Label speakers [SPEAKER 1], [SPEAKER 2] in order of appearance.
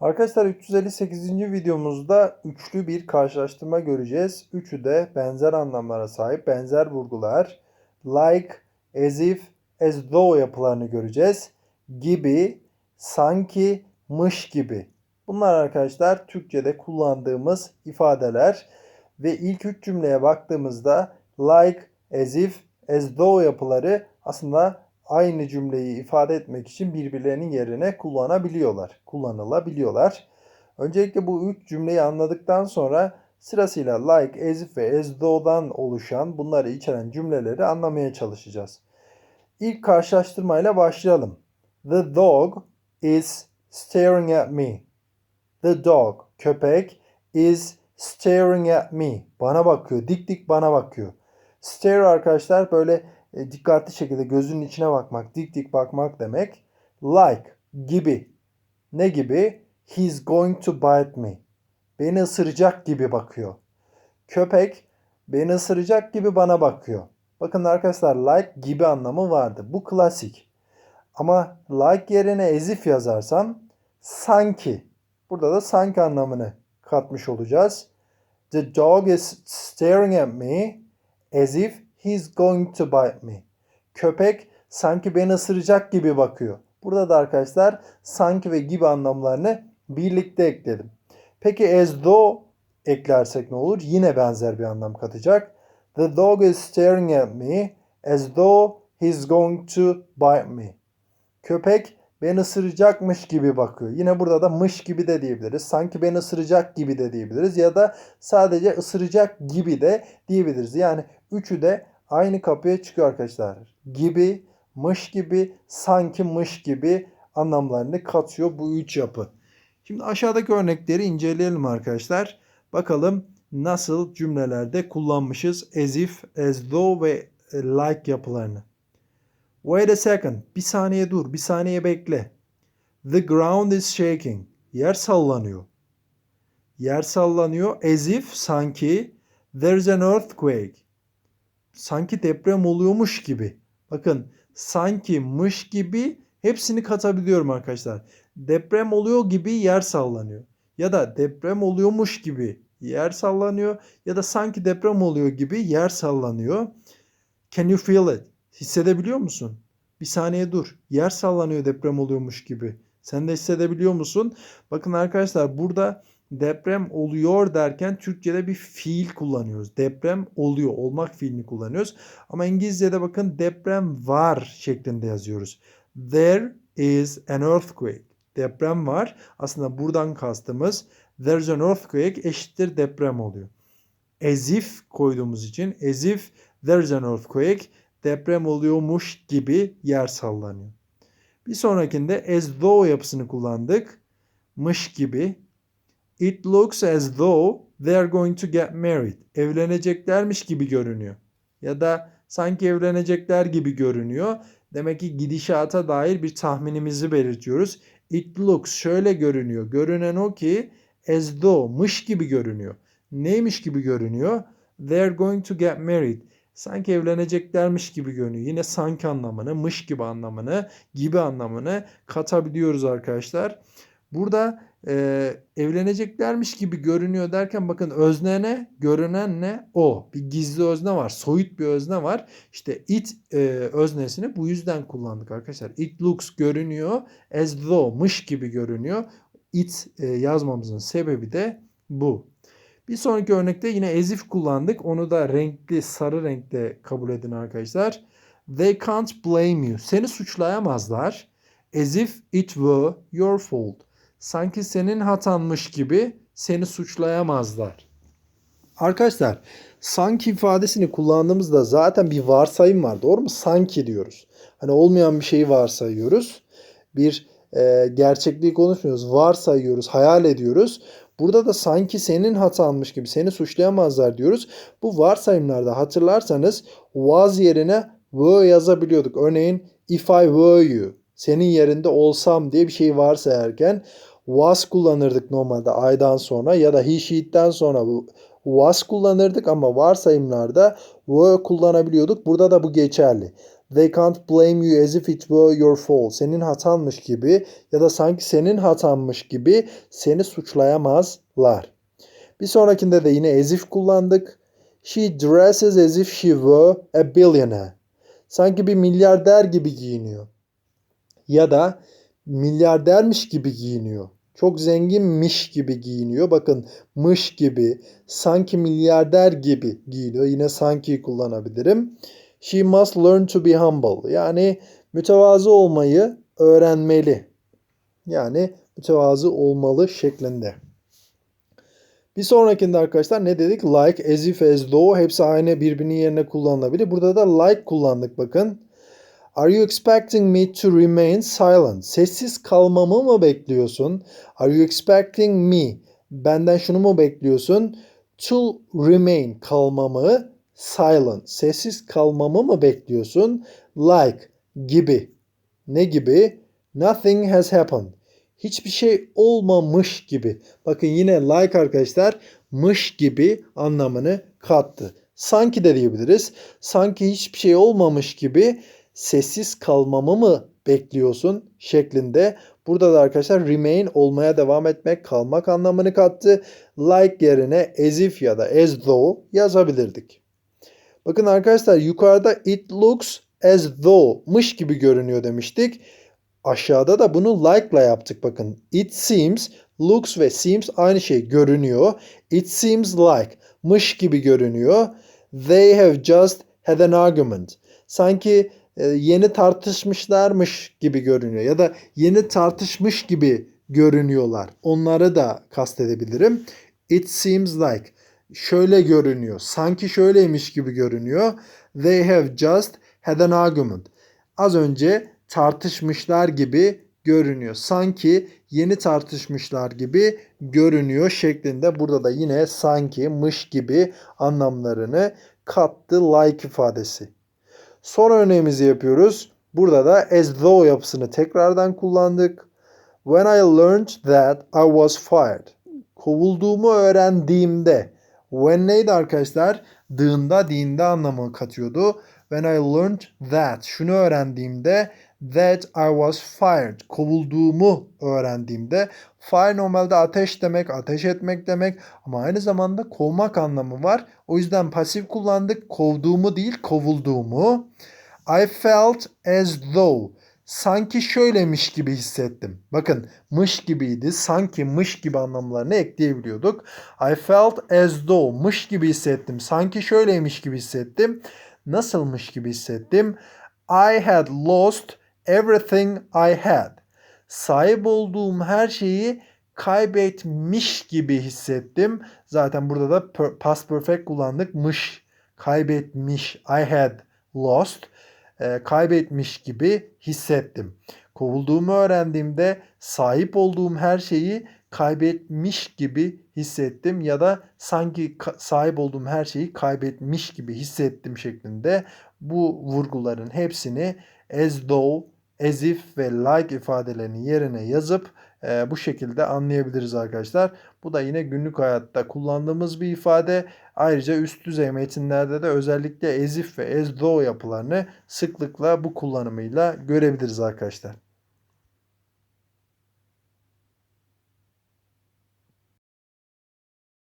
[SPEAKER 1] Arkadaşlar 358. videomuzda üçlü bir karşılaştırma göreceğiz. Üçü de benzer anlamlara sahip, benzer vurgular. Like, as if, as though yapılarını göreceğiz. Gibi, sanki, mış gibi. Bunlar arkadaşlar Türkçe'de kullandığımız ifadeler. Ve ilk üç cümleye baktığımızda like, as if, as though yapıları aslında aynı cümleyi ifade etmek için birbirlerinin yerine kullanabiliyorlar, kullanılabiliyorlar. Öncelikle bu üç cümleyi anladıktan sonra sırasıyla like, as if ve as though'dan oluşan bunları içeren cümleleri anlamaya çalışacağız. İlk karşılaştırmayla başlayalım. The dog is staring at me. The dog, köpek, is staring at me. Bana bakıyor, dik dik bana bakıyor. Stare arkadaşlar böyle e, dikkatli şekilde gözünün içine bakmak, dik dik bakmak demek. Like gibi. Ne gibi? He's going to bite me. Beni ısıracak gibi bakıyor. Köpek beni ısıracak gibi bana bakıyor. Bakın arkadaşlar like gibi anlamı vardı. Bu klasik. Ama like yerine as if yazarsam sanki. Burada da sanki anlamını katmış olacağız. The dog is staring at me as if he's going to bite me. Köpek sanki beni ısıracak gibi bakıyor. Burada da arkadaşlar sanki ve gibi anlamlarını birlikte ekledim. Peki as though eklersek ne olur? Yine benzer bir anlam katacak. The dog is staring at me as though he's going to bite me. Köpek beni ısıracakmış gibi bakıyor. Yine burada da mış gibi de diyebiliriz. Sanki beni ısıracak gibi de diyebiliriz. Ya da sadece ısıracak gibi de diyebiliriz. Yani üçü de aynı kapıya çıkıyor arkadaşlar. Gibi, mış gibi, sanki mış gibi anlamlarını katıyor bu üç yapı. Şimdi aşağıdaki örnekleri inceleyelim arkadaşlar. Bakalım nasıl cümlelerde kullanmışız as if, as though ve like yapılarını. Wait a second. Bir saniye dur. Bir saniye bekle. The ground is shaking. Yer sallanıyor. Yer sallanıyor. As if sanki there's an earthquake. Sanki deprem oluyormuş gibi. Bakın sanki mış gibi hepsini katabiliyorum arkadaşlar. Deprem oluyor gibi yer sallanıyor. Ya da deprem oluyormuş gibi yer sallanıyor. Ya da sanki deprem oluyor gibi yer sallanıyor. Can you feel it? Hissedebiliyor musun? Bir saniye dur. Yer sallanıyor deprem oluyormuş gibi. Sen de hissedebiliyor musun? Bakın arkadaşlar burada deprem oluyor derken Türkçe'de bir fiil kullanıyoruz. Deprem oluyor, olmak fiilini kullanıyoruz. Ama İngilizce'de bakın deprem var şeklinde yazıyoruz. There is an earthquake. Deprem var. Aslında buradan kastımız there's an earthquake eşittir deprem oluyor. As if koyduğumuz için as if there's an earthquake deprem oluyormuş gibi yer sallanıyor. Bir sonrakinde as though yapısını kullandık. Mış gibi. It looks as though they are going to get married. Evleneceklermiş gibi görünüyor. Ya da sanki evlenecekler gibi görünüyor. Demek ki gidişata dair bir tahminimizi belirtiyoruz. It looks şöyle görünüyor. Görünen o ki as though mış gibi görünüyor. Neymiş gibi görünüyor? They are going to get married sanki evleneceklermiş gibi görünüyor. Yine sanki anlamını, mış gibi anlamını, gibi anlamını katabiliyoruz arkadaşlar. Burada e, evleneceklermiş gibi görünüyor derken bakın özne ne? Görünen ne? O. Bir gizli özne var. Soyut bir özne var. İşte it e, öznesini bu yüzden kullandık arkadaşlar. It looks görünüyor. As though mış gibi görünüyor. It e, yazmamızın sebebi de bu. Bir sonraki örnekte yine ezif kullandık. Onu da renkli, sarı renkte kabul edin arkadaşlar. They can't blame you. Seni suçlayamazlar. As if it were your fault. Sanki senin hatanmış gibi seni suçlayamazlar. Arkadaşlar sanki ifadesini kullandığımızda zaten bir varsayım var. Doğru mu? Sanki diyoruz. Hani olmayan bir şeyi varsayıyoruz. Bir e, gerçekliği konuşmuyoruz. Varsayıyoruz, hayal ediyoruz. Burada da sanki senin hatanmış gibi seni suçlayamazlar diyoruz. Bu varsayımlarda hatırlarsanız was yerine were yazabiliyorduk. Örneğin if I were you senin yerinde olsam diye bir şey varsayarken was kullanırdık normalde I'dan sonra ya da he sonra bu was kullanırdık ama varsayımlarda were kullanabiliyorduk. Burada da bu geçerli. They can't blame you as if it were your fault. Senin hatanmış gibi ya da sanki senin hatanmış gibi seni suçlayamazlar. Bir sonrakinde de yine as if kullandık. She dresses as if she were a billionaire. Sanki bir milyarder gibi giyiniyor. Ya da milyardermiş gibi giyiniyor. Çok zenginmiş gibi giyiniyor. Bakın mış gibi, sanki milyarder gibi giyiniyor. Yine sanki kullanabilirim. She must learn to be humble. Yani mütevazı olmayı öğrenmeli. Yani mütevazı olmalı şeklinde. Bir sonrakinde arkadaşlar ne dedik? Like, as if, as though hepsi aynı birbirinin yerine kullanılabilir. Burada da like kullandık bakın. Are you expecting me to remain silent? Sessiz kalmamı mı bekliyorsun? Are you expecting me? Benden şunu mu bekliyorsun? To remain kalmamı silent. Sessiz kalmamı mı bekliyorsun? Like gibi. Ne gibi? Nothing has happened. Hiçbir şey olmamış gibi. Bakın yine like arkadaşlar mış gibi anlamını kattı. Sanki de diyebiliriz. Sanki hiçbir şey olmamış gibi sessiz kalmamı mı bekliyorsun şeklinde. Burada da arkadaşlar remain olmaya devam etmek, kalmak anlamını kattı. Like yerine as if ya da as though yazabilirdik. Bakın arkadaşlar yukarıda it looks as though mış gibi görünüyor demiştik. Aşağıda da bunu like ile yaptık bakın. It seems, looks ve seems aynı şey görünüyor. It seems like mış gibi görünüyor. They have just had an argument. Sanki yeni tartışmışlarmış gibi görünüyor ya da yeni tartışmış gibi görünüyorlar. Onları da kastedebilirim. It seems like şöyle görünüyor. Sanki şöyleymiş gibi görünüyor. They have just had an argument. Az önce tartışmışlar gibi görünüyor. Sanki yeni tartışmışlar gibi görünüyor şeklinde burada da yine sanki mış gibi anlamlarını kattı like ifadesi. Son örneğimizi yapıyoruz. Burada da as though yapısını tekrardan kullandık. When I learned that I was fired. Kovulduğumu öğrendiğimde. When neydi arkadaşlar? Dığında, dinde anlamı katıyordu. When I learned that. Şunu öğrendiğimde that I was fired. Kovulduğumu öğrendiğimde fire normalde ateş demek, ateş etmek demek ama aynı zamanda kovmak anlamı var. O yüzden pasif kullandık. Kovduğumu değil, kovulduğumu. I felt as though sanki şöylemiş gibi hissettim. Bakın mış gibiydi. Sanki mış gibi anlamlarını ekleyebiliyorduk. I felt as though mış gibi hissettim. Sanki şöyleymiş gibi hissettim. Nasılmış gibi hissettim? I had lost everything I had. Sahip olduğum her şeyi kaybetmiş gibi hissettim. Zaten burada da per, past perfect kullandık. Mış, kaybetmiş. I had lost. E, kaybetmiş gibi hissettim. Kovulduğumu öğrendiğimde sahip olduğum her şeyi kaybetmiş gibi hissettim ya da sanki sahip olduğum her şeyi kaybetmiş gibi hissettim şeklinde bu vurguların hepsini as though, as if ve like ifadelerini yerine yazıp e, bu şekilde anlayabiliriz arkadaşlar. Bu da yine günlük hayatta kullandığımız bir ifade. Ayrıca üst düzey metinlerde de özellikle as if ve as though yapılarını sıklıkla bu kullanımıyla görebiliriz arkadaşlar.